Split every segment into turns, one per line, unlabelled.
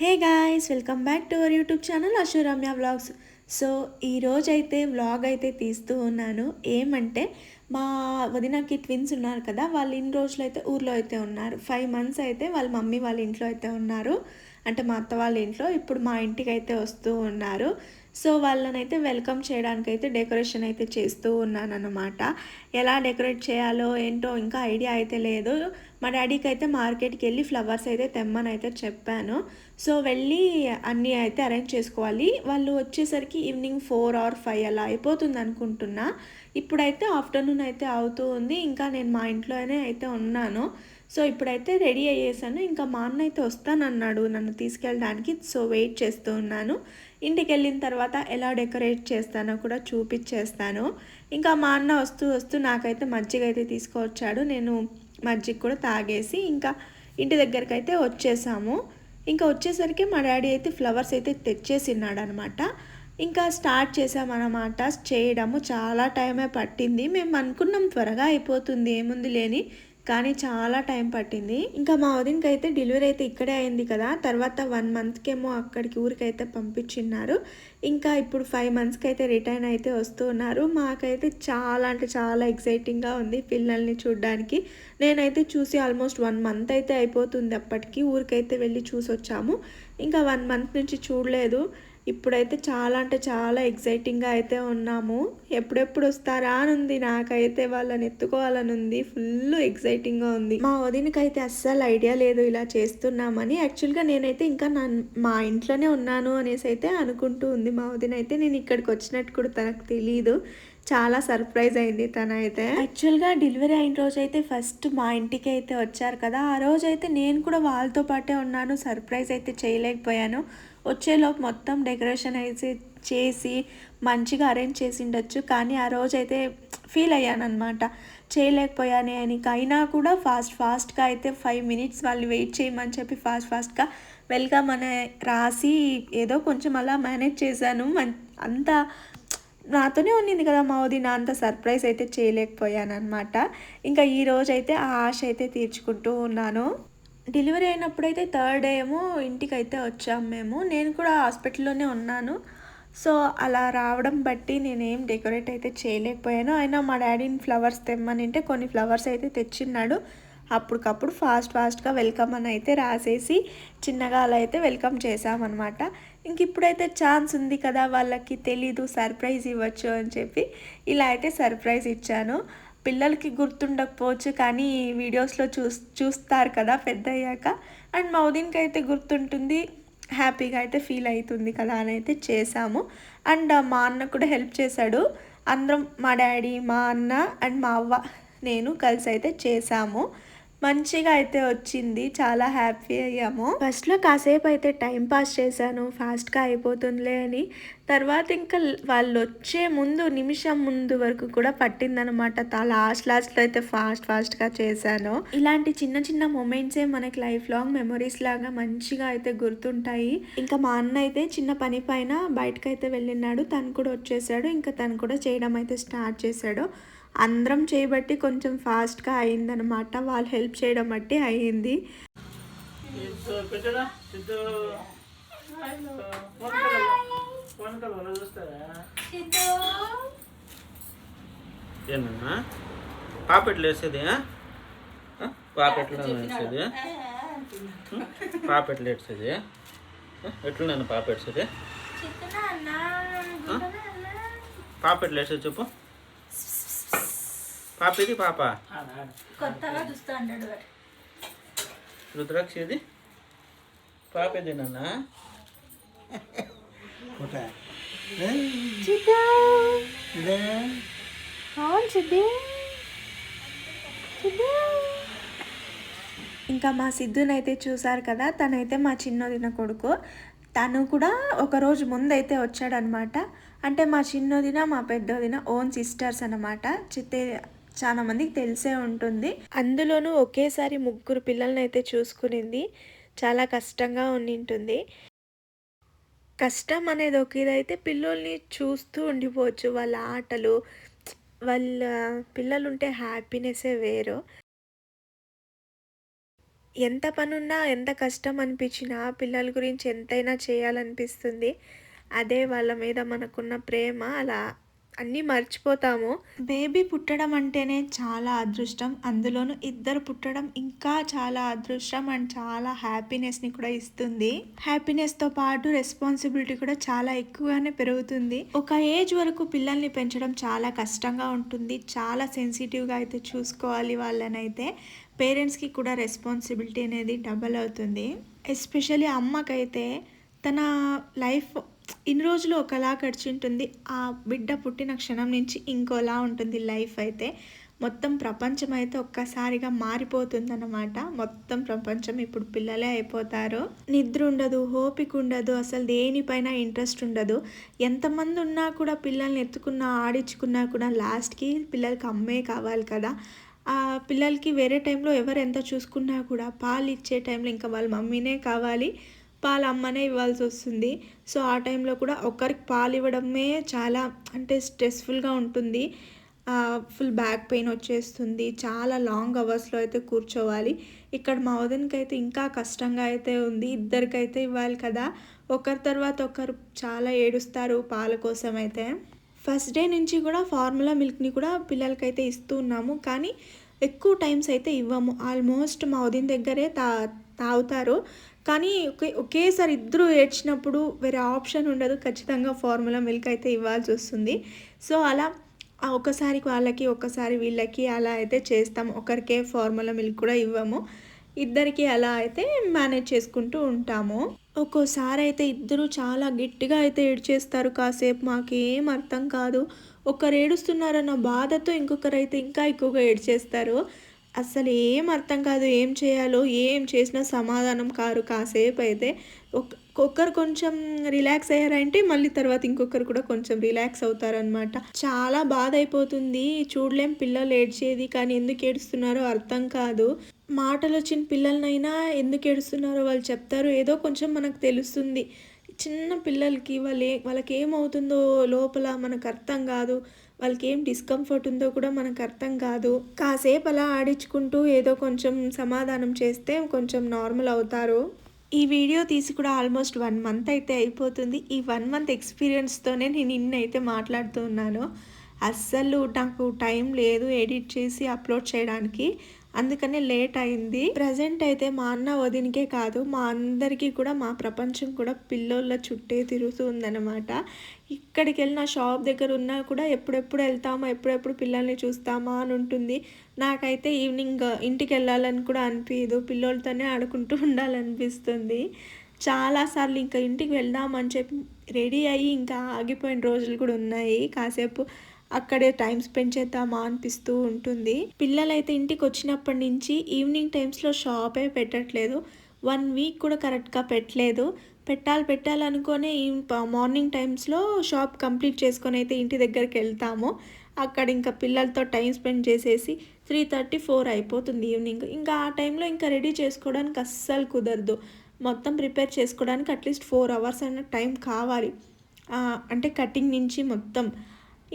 Hey guys welcome back to our YouTube channel Ashoramya vlogs so ఈరోజైతే vlog అయితే తీస్తూ ఉన్నాను. ఏమంటే మా వదినకి ట్విన్స్ ఉన్నారు కదా వాళ్ళు ఇన్ని రోజులు అయితే ఊర్లో అయితే ఉన్నారు. ఫైవ్ మంత్స్ అయితే వాళ్ళ మమ్మీ వాళ్ళ ఇంట్లో అయితే ఉన్నారు. అంటే మా అత్త వాళ్ళ ఇంట్లో ఇప్పుడు మా ఇంటికి అయితే వస్తూ ఉన్నారు. సో వాళ్ళని అయితే వెల్కమ్ చేయడానికి అయితే డెకరేషన్ అయితే చేస్తూ ఉన్నాను అనమాట ఎలా డెకరేట్ చేయాలో ఏంటో ఇంకా ఐడియా అయితే లేదు. మా డాడీకి అయితే మార్కెట్కి వెళ్ళి ఫ్లవర్స్ అయితే తెమ్మని అయితే చెప్పాను. సో వెళ్ళి అన్నీ అయితే అరేంజ్ చేసుకోవాలి. వాళ్ళు వచ్చేసరికి ఈవినింగ్ ఫోర్ ఆర్ ఫైవ్ అలా అయిపోతుంది అనుకుంటున్నా. ఇప్పుడైతే ఆఫ్టర్నూన్ అయితే అవుతూ ఉంది. ఇంకా నేను మా ఇంట్లోనే అయితే ఉన్నాను. సో ఇప్పుడైతే రెడీ అయ్యేసాను. ఇంకా మా అన్న అయితే వస్తానన్నాడు నన్ను తీసుకెళ్ళడానికి. సో వెయిట్ చేస్తూ ఉన్నాను. ఇంటికి వెళ్ళిన తర్వాత ఎలా డెకరేట్ చేస్తానో కూడా చూపించేస్తాను. ఇంకా మా అన్న వస్తూ వస్తూ నాకైతే మజ్జిగ అయితే తీసుకువచ్చాడు నేను మజ్జిగ కూడా తాగేసి ఇంకా ఇంటి దగ్గరికి అయితే వచ్చేసాము. ఇంకా వచ్చేసరికి మా డాడీ అయితే ఫ్లవర్స్ అయితే తెచ్చేసిన్నాడు అనమాట ఇంకా స్టార్ట్ చేసామన్నమాట. చేయడము చాలా టైమే పట్టింది. మేము అనుకున్నాం త్వరగా అయిపోతుంది ఏముంది లేని కానీ చాలా టైం పట్టింది. ఇంకా మా వదినకి అయితే డెలివరీ అయితే ఇక్కడే అయింది కదా. తర్వాత వన్ మంత్కేమో అక్కడికి ఊరికైతే పంపించిన్నారు. ఇంకా ఇప్పుడు ఫైవ్ మంత్స్కి అయితే రిటర్న్ అయితే వస్తూ ఉన్నారు. మాకైతే చాలా అంటే చాలా ఎక్సైటింగ్గా ఉంది పిల్లల్ని చూడడానికి. నేనైతే చూసి ఆల్మోస్ట్ వన్ మంత్ అయితే అయిపోతుంది అప్పటికి. ఊరికైతే వెళ్ళి చూసి వచ్చాము ఇంకా వన్ మంత్ నుంచి చూడలేదు. ఇప్పుడైతే చాలా అంటే చాలా ఎగ్జైటింగ్గా అయితే ఉన్నాము. ఎప్పుడెప్పుడు వస్తారా అని ఉంది నాకైతే వాళ్ళని ఎత్తుకోవాలని ఉంది. ఫుల్ ఎగ్జైటింగ్గా ఉంది. మా వదినకైతే అస్సలు ఐడియా లేదు ఇలా చేస్తున్నామని. యాక్చువల్గా నేనైతే ఇంకా నా మా ఇంట్లోనే ఉన్నాను అనేసి అయితే అనుకుంటూ ఉంది. మా వదిన అయితే నేను ఇక్కడికి వచ్చినట్టు కూడా తనకు తెలియదు చాలా సర్ప్రైజ్ అయింది తనైతే. యాక్చువల్గా డెలివరీ అయిన రోజు అయితే ఫస్ట్ మా ఇంటికి అయితే వచ్చారు కదా. ఆ రోజు అయితే నేను కూడా వాళ్ళతో పాటే ఉన్నాను. సర్ప్రైజ్ అయితే చేయలేకపోయాను. వచ్చేలోపు మొత్తం డెకరేషన్ అయితే చేసి మంచిగా అరేంజ్ చేసి ఉండొచ్చు కానీ ఆ రోజు అయితే ఫీల్ అయ్యాను అనమాట చేయలేకపోయానే అని. అయినా కూడా ఫాస్ట్ ఫాస్ట్గా అయితే ఫైవ్ మినిట్స్ వాళ్ళు వెయిట్ చేయమని చెప్పి ఫాస్ట్ ఫాస్ట్గా వెల్కమ్ అనే రాసి ఏదో కొంచెం అలా మేనేజ్ చేశాను. అంత నాతోనే ఉండింది కదా మా నా అంత సర్ప్రైజ్ అయితే చేయలేకపోయాను అనమాట ఇంకా ఈ అయితే ఆ ఆశ అయితే తీర్చుకుంటూ ఉన్నాను. డెలివరీ అయినప్పుడైతే థర్డ్ డే ఏమో ఇంటికి అయితే వచ్చాము మేము. నేను కూడా హాస్పిటల్లోనే ఉన్నాను. సో అలా రావడం బట్టి నేనేం డెకరేట్ అయితే చేయలేకపోయాను. అయినా మా డాడీని ఫ్లవర్స్ తెమ్మనింటే కొన్ని ఫ్లవర్స్ అయితే తెచ్చిన్నాడు. అప్పటికప్పుడు ఫాస్ట్ ఫాస్ట్గా వెల్కమ్ అని అయితే రాసేసి చిన్నగా అలా అయితే వెల్కమ్ చేసామన్నమాట ఇంక ఇప్పుడైతే ఛాన్స్ ఉంది కదా వాళ్ళకి తెలీదు సర్ప్రైజ్ ఇవ్వచ్చు అని చెప్పి ఇలా అయితే సర్ప్రైజ్ ఇచ్చాను. పిల్లలకి గుర్తుండకపోవచ్చు కానీ వీడియోస్లో చూ చూస్తారు కదా పెద్ద అయ్యాక అండ్ మౌదీన్కి అయితే గుర్తుంటుంది హ్యాపీగా అయితే ఫీల్ అవుతుంది కదా అని అయితే చేశాము. అండ్ మా అన్న కూడా హెల్ప్ చేశాడు. అందరం మా డాడీ మా అన్న అండ్ మా అవ్వ నేను కలిసి అయితే చేశాము. మంచిగా అయితే వచ్చింది. చాలా హ్యాపీ అయ్యాము. ఫస్ట్లో కాసేపు అయితే టైం పాస్ చేశాను. ఫాస్ట్గా అయిపోతుందిలే అని. తర్వాత ఇంకా వాళ్ళు వచ్చే ముందు నిమిషం ముందు వరకు కూడా పట్టిందనమాట. లాస్ట్ లాస్ట్లో అయితే ఫాస్ట్ ఫాస్ట్గా చేశాను. ఇలాంటి చిన్న చిన్న మూమెంట్సే మనకి లైఫ్ లాంగ్ మెమరీస్ లాగా మంచిగా అయితే గుర్తుంటాయి. ఇంకా మా అన్న అయితే చిన్న పని పైన బయటకైతే వెళ్ళినాడు తను కూడా వచ్చేసాడు. ఇంకా తను కూడా చేయడం అయితే స్టార్ట్ చేశాడు. అందరం చేయబట్టి కొంచెం ఫాస్ట్గా అయిందనమాట వాళ్ళు హెల్ప్ చేయడం బట్టి అయ్యింది
ఏనన్నా పాపెట్లు వేసేది పాపెట్లు వేసేది పాపెట్లు వేసేది ఎట్లున్నాను పాపెట్సేది పాపెట్లు వేసేది చెప్పు. పాప ఇది పాప?
కొత్తగా చూస్తా అన్నాడు
రుద్రాక్ష ఇది పాప ఇది నాన్న? ఇంకా మా సిద్ధునైతే చూసారు కదా తనైతే మా చిన్నదిన కొడుకు. తను కూడా ఒకరోజు ముందైతే వచ్చాడనమాట. అంటే మా చిన్నదిన మా పెద్దదిన ఓన్ సిస్టర్స్ అనమాట. చిత్తే చాలా మందికి తెలిసే ఉంటుంది. అందులోనూ ఒకేసారి ముగ్గురు పిల్లల్ని అయితే చూసుకునింది. చాలా కష్టంగా ఉండింటుంది. కష్టం అనేది ఒక ఇదైతే పిల్లల్ని చూస్తూ ఉండిపోవచ్చు. వాళ్ళ ఆటలు వాళ్ళ పిల్లలు ఉంటే హ్యాపీనెస్సే వేరు. ఎంత పనున్నా ఎంత కష్టం అనిపించినా పిల్లల గురించి ఎంతైనా చేయాలనిపిస్తుంది. అదే వాళ్ళ మీద మనకున్న ప్రేమ. అలా అన్నీ మర్చిపోతాము.
బేబీ పుట్టడం అంటేనే చాలా అదృష్టం. అందులోనూ ఇద్దరు పుట్టడం ఇంకా చాలా అదృష్టం అండ్ చాలా హ్యాపీనెస్ని కూడా ఇస్తుంది. హ్యాపీనెస్తో పాటు రెస్పాన్సిబిలిటీ కూడా చాలా ఎక్కువగానే పెరుగుతుంది. ఒక ఏజ్ వరకు పిల్లల్ని పెంచడం చాలా కష్టంగా ఉంటుంది. చాలా సెన్సిటివ్గా అయితే చూసుకోవాలి వాళ్ళనైతే. పేరెంట్స్కి కూడా రెస్పాన్సిబిలిటీ అనేది డబల్ అవుతుంది. ఎస్పెషల్లీ అమ్మకైతే తన లైఫ్ ఇన్ని రోజులు ఒకలా గడిచింటుంది. ఆ బిడ్డ పుట్టిన క్షణం నుంచి ఇంకోలా ఉంటుంది లైఫ్ అయితే. మొత్తం ప్రపంచం అయితే ఒక్కసారిగా మారిపోతుందన్నమాట. మొత్తం ప్రపంచం ఇప్పుడు పిల్లలే అయిపోతారు. నిద్ర ఉండదు ఓపిక ఉండదు అసలు దేనిపైన ఇంట్రెస్ట్ ఉండదు. ఎంతమంది ఉన్నా కూడా పిల్లల్ని ఎత్తుకున్నా ఆడించుకున్నా కూడా లాస్ట్కి పిల్లలకి అమ్మే కావాలి కదా. ఆ పిల్లలకి వేరే టైంలో ఎవరు ఎంత చూసుకున్నా కూడా పాలు ఇచ్చే టైంలో ఇంకా వాళ్ళ మమ్మీనే కావాలి. పాలు అమ్మనే ఇవ్వాల్సి వస్తుంది సో ఆ టైంలో కూడా ఒకరికి పాలు ఇవ్వడమే చాలా అంటే స్ట్రెస్ఫుల్గా ఉంటుంది. ఫుల్ బ్యాక్ పెయిన్ వచ్చేస్తుంది. చాలా లాంగ్ అవర్స్లో అయితే కూర్చోవాలి. ఇక్కడ మా వదినకి అయితే ఇంకా కష్టంగా అయితే ఉంది. ఇద్దరికైతే ఇవ్వాలి కదా. ఒకరి తర్వాత ఒకరు చాలా ఏడుస్తారు పాల కోసం అయితే. ఫస్ట్ డే నుంచి కూడా ఫార్ములా మిల్క్ని కూడా పిల్లలకైతే ఇస్తూ ఉన్నాము. కానీ ఎక్కువ టైమ్స్ అయితే ఇవ్వము. ఆల్మోస్ట్ మా వదిన దగ్గరే తా తాగుతారు. కానీ ఒకే ఒకేసారి ఇద్దరు ఏడ్చినప్పుడు వేరే ఆప్షన్ ఉండదు. ఖచ్చితంగా ఫార్ములా మిల్క్ అయితే ఇవ్వాల్సి వస్తుంది. సో అలా ఒకసారి వాళ్ళకి ఒకసారి వీళ్ళకి అలా అయితే చేస్తాం ఒకరికే ఫార్ములా మిల్క్ కూడా ఇవ్వము. ఇద్దరికి అలా అయితే మేనేజ్ చేసుకుంటూ ఉంటాము. ఒక్కోసారి అయితే ఇద్దరు చాలా గట్టిగా అయితే ఏడ్చేస్తారు. కాసేపు మాకేం అర్థం కాదు. ఒకరు ఏడుస్తున్నారన్న బాధతో ఇంకొకరు అయితే ఇంకా ఎక్కువగా ఏడ్చేస్తారు. అసలు ఏం అర్థం కాదు ఏం చేయాలో ఏం చేసినా సమాధానం కారు కాసేపు అయితే ఒక- ఒక్కరు కొంచెం రిలాక్స్ అయ్యారంటే మళ్ళీ తర్వాత ఇంకొకరు కూడా కొంచెం రిలాక్స్ అవుతారనమాట చాలా బాధ అయిపోతుంది చూడలేం పిల్లలు ఏడ్చేది కానీ ఎందుకు ఏడుస్తున్నారో అర్థం కాదు. మాటలు వచ్చిన పిల్లలనైనా ఎందుకు ఏడుస్తున్నారో వాళ్ళు చెప్తారు. ఏదో కొంచెం మనకు తెలుస్తుంది. చిన్న పిల్లలకి వాళ్ళు వాళ్ళకి ఏమవుతుందో లోపల మనకు అర్థం కాదు. వాళ్ళకి ఏం డిస్కంఫర్ట్ ఉందో కూడా మనకు అర్థం కాదు. కాసేపు అలా ఆడించుకుంటూ ఏదో కొంచెం సమాధానం చేస్తే కొంచెం నార్మల్ అవుతారు. ఈ వీడియో తీసి కూడా ఆల్మోస్ట్ వన్ మంత్ అయితే అయిపోతుంది. ఈ వన్ మంత్ ఎక్స్పీరియన్స్తోనే నేను ఇన్నైతే మాట్లాడుతున్నాను అస్సలు నాకు టైం లేదు ఎడిట్ చేసి అప్లోడ్ చేయడానికి. అందుకనే లేట్ అయింది. ప్రజెంట్ అయితే మా అన్న వదినకే కాదు మా అందరికీ కూడా మా ప్రపంచం కూడా పిల్లోళ్ళ చుట్టే తిరుగుతూ ఉందన్నమాట ఇక్కడికి వెళ్ళిన షాప్ దగ్గర ఉన్నా కూడా ఎప్పుడెప్పుడు వెళ్తామా ఎప్పుడెప్పుడు పిల్లల్ని చూస్తామా అని ఉంటుంది. నాకైతే ఈవినింగ్ ఇంటికి వెళ్ళాలని కూడా అనిపించదు పిల్లోళ్ళతోనే ఆడుకుంటూ ఉండాలనిపిస్తుంది. చాలాసార్లు ఇంకా ఇంటికి వెళ్దామని చెప్పి రెడీ అయ్యి ఇంకా ఆగిపోయిన రోజులు కూడా ఉన్నాయి. కాసేపు అక్కడే టైం స్పెండ్ చేద్దామా అనిపిస్తూ ఉంటుంది. పిల్లలైతే ఇంటికి వచ్చినప్పటి నుంచి ఈవినింగ్ టైమ్స్లో షాపే పెట్టట్లేదు. వన్ వీక్ కూడా కరెక్ట్గా పెట్టలేదు. పెట్టాలి పెట్టాలనుకునే ఈ మార్నింగ్ టైమ్స్లో షాప్ కంప్లీట్ చేసుకొని అయితే ఇంటి దగ్గరికి వెళ్తాము. అక్కడ ఇంకా పిల్లలతో టైం స్పెండ్ చేసేసి త్రీ థర్టీ ఫోర్ అయిపోతుంది ఈవినింగ్. ఇంకా ఆ టైంలో ఇంకా రెడీ చేసుకోవడానికి అస్సలు కుదరదు. మొత్తం ప్రిపేర్ చేసుకోవడానికి అట్లీస్ట్ ఫోర్ అవర్స్ అయిన టైం కావాలి. అంటే కటింగ్ నుంచి మొత్తం.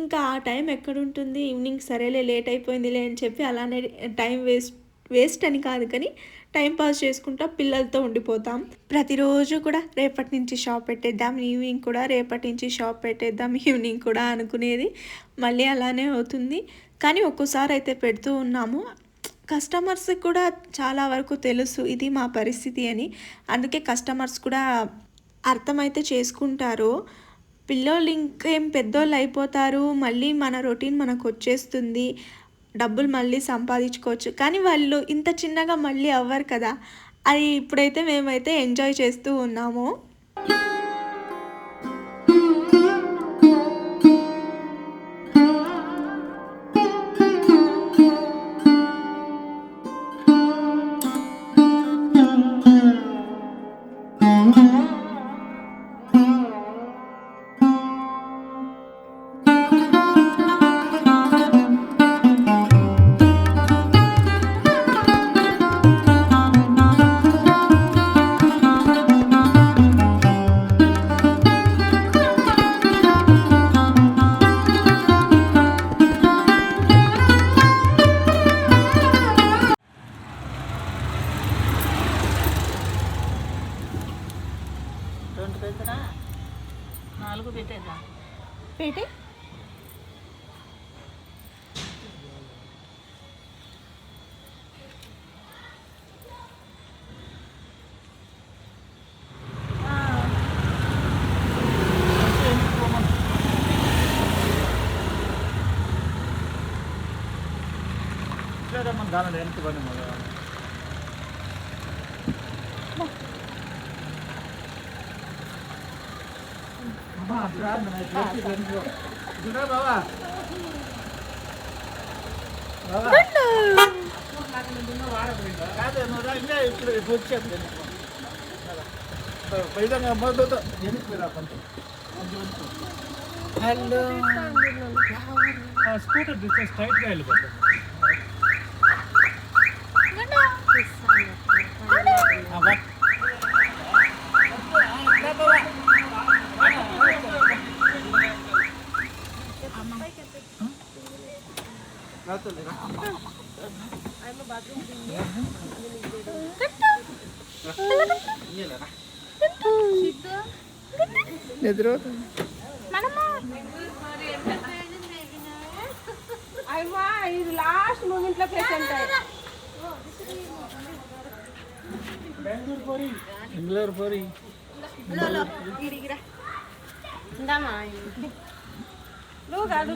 ఇంకా ఆ టైం ఎక్కడుంటుంది? ఈవినింగ్ సరేలే లేట్ అయిపోయిందిలే అని చెప్పి అలానే టైం వేస్ట్ వేస్ట్ అని కాదు కానీ టైం పాస్ చేసుకుంటా పిల్లలతో ఉండిపోతాం. ప్రతిరోజు కూడా రేపటి నుంచి షాప్ పెట్టేద్దాం ఈవినింగ్ కూడా రేపటి నుంచి షాప్ పెట్టేద్దాం ఈవినింగ్ కూడా అనుకునేది మళ్ళీ అలానే అవుతుంది. కానీ ఒక్కోసారి అయితే పెడుతూ ఉన్నాము. కస్టమర్స్కి కూడా చాలా వరకు తెలుసు ఇది మా పరిస్థితి అని. అందుకే కస్టమర్స్ కూడా అర్థమైతే చేసుకుంటారు. పిల్లోళ్ళు ఇంకేం పెద్దోళ్ళు అయిపోతారు. మళ్ళీ మన రొటీన్ మనకు వచ్చేస్తుంది. డబ్బులు మళ్ళీ సంపాదించుకోవచ్చు. కానీ వాళ్ళు ఇంత చిన్నగా మళ్ళీ అవ్వరు కదా. అది ఇప్పుడైతే మేమైతే ఎంజాయ్ చేస్తూ ఉన్నాము.
మన దాని ఎంత పని బాబా కాదు నువ్వు రా, ఇంకా ఇప్పుడు ఇప్పుడు వచ్చాను నేను. పైదంగా మొదలు ఎనిమిది కొంచెం హలో స్కూటర్ తీస్తే స్ట్రైట్గా వెళ్ళిపోతుంది అబ్బా.
అయ్యా ఇది లాస్ట్ మూమెంట్లో ప్రెసెంట్
బెంగళూరు పోరి.
నువ్వు కాదు.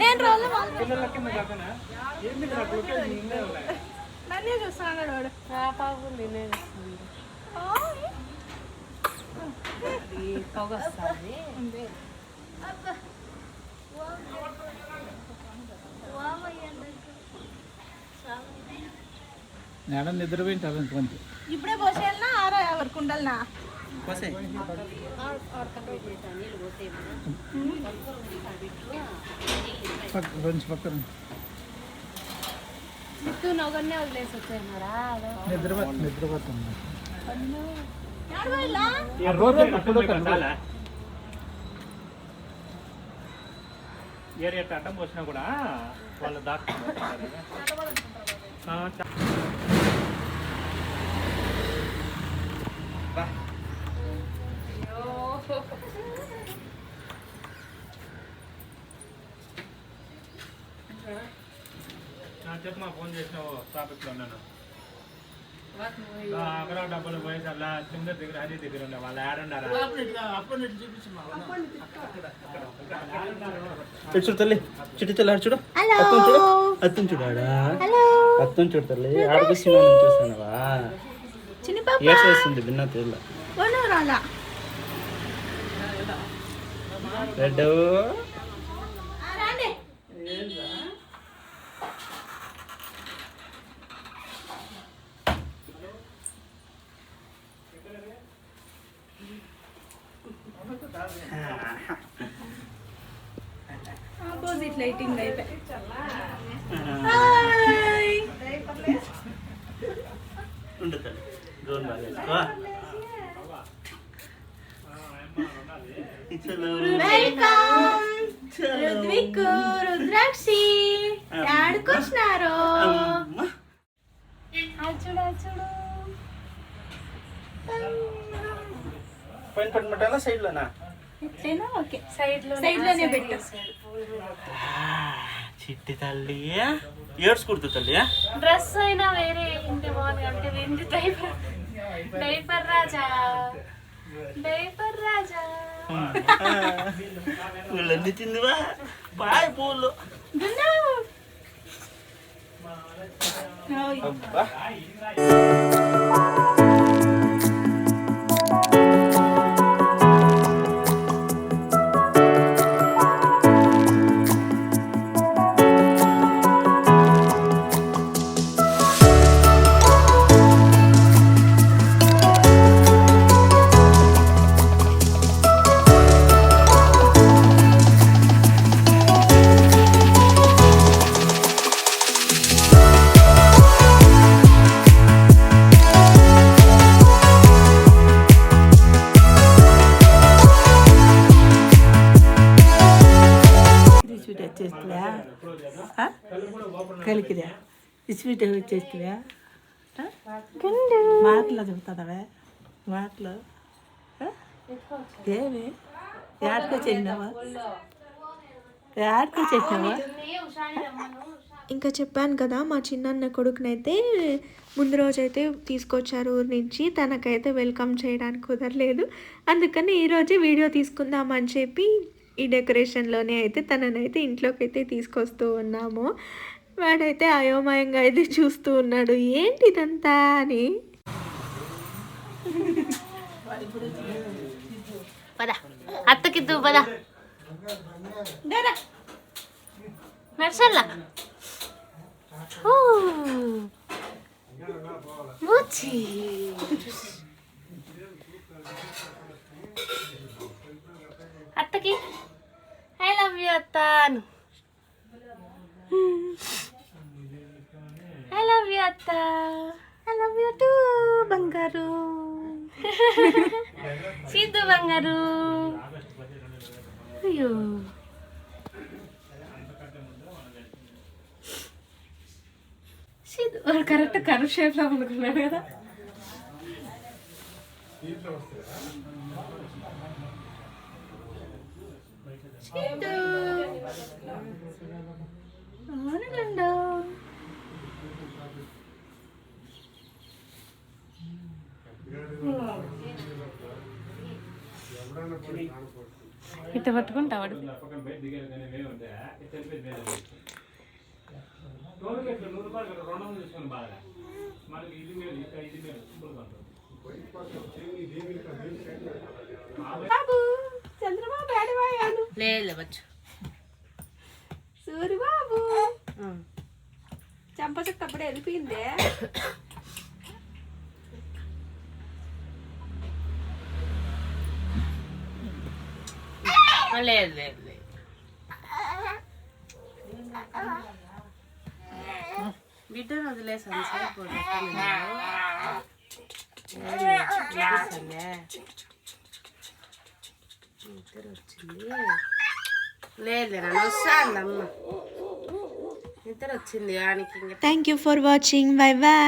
నేను రోజు నన్నే చూస్తాడు వాడు.
నేను నిద్రపోయింటారు కొంచెం
ఇప్పుడే పోసేయాలనా? ఆరా వరకు ఉండాలనా
పక్క కొంచెం పక్కన నిద్రపో నిద్రపోతుంది ఏరియా అడ్డం వచ్చినా కూడా వాళ్ళు దాటుకుంటారు చెప్పమా ఫోన్ చేసినావు ట్రాఫిక్లో ఉన్నాను. అక్కడ డబ్బులు పోయేసల్లా కింద దగ్గర హరి దగ్గర ఉండే వాళ్ళు ఆడుండారా
చూడు తల్లి చిట్టి తల్లి ఆడు చూడు. అత్తం చూడు అత్తం చూడు ఆడా? అత్తం చూడు తల్లి
చిన్న పాప.
ఏడ్చేస్తుంది భిన్న తెల్ల
ఓను రాలా
రెడ్
రాండి ఆపోజిట్ లైటింగ్ అయిపోయి హాయ్
ఉండు తల్లి డ్రోన్ బాగా వేసుకో. చలో.
వెల్కమ్
చలో.
రుద్విక్ రుద్రాక్షి డాడ్కి వచ్చినారు
అమ్మ.
చూడు చూడు.
పైన పట్టుకుంటానా సైడ్ లోనా
ఎట్లైనా ఓకే. సైడ్లో సైడ్లోనే పెట్టు
చిట్టి తల్లి ఏడ్చుకుంటు తల్లి
డ్రెస్ అయినా వేరే ఉంటే బాగుంది అంటే ఏంటి డైపర్. డైపర్ రాజా. డైపర్ రాజా.
తిందివా? బాయ్ పూలు అబ్బా
కలికిదా స్వీట్ వచ్చేస్తివా మాటలు చెబుతావే మాటలు? ఏమి ఏడకో చేసినావా ఏడకో చేసినావా
ఇంకా చెప్పాను కదా మా చిన్నన్న కొడుకునైతే ముందు రోజైతే తీసుకొచ్చారు ఊరి నుంచి. తనకైతే వెల్కమ్ చేయడానికి కుదరలేదు. అందుకని ఈరోజే వీడియో తీసుకుందామని చెప్పి ఈ డెకరేషన్లోనే అయితే తననైతే ఇంట్లోకి అయితే తీసుకొస్తూ ఉన్నాము. వాడైతే అయోమయంగా అయితే చూస్తూ ఉన్నాడు. ఏంటి ఇదంతా అని?
పద. అత్తకిద్దు మూచి అత్తకి. ఐ లవ్ యూ అత్తాను ఐ లవ్ యూ అత్త ఐ లవ్ యూ టూ బంగారు సిద్ధు బంగారు అయ్యో సిద్ధు వాడు కరెక్ట్ కరువు షేప్లో అనుకున్నాడు కదా సిద్ధు ఇట్ట పట్టుకుంటా వాడు.
చంద్రబాబు ఏడవాయాను
లేదు వచ్చు
సూరిబాబు చంపచక్కప్పుడు వెళ్ళిపోయిందే.
లేదు లేదు లేదు బిడ్డను వదిలేసాను సరిపోదు నిద్ర వచ్చింది లేదు నన్ను వస్తాను అమ్మ నిద్ర వచ్చింది ఆనికి ఇంకా
thank you for watching bye bye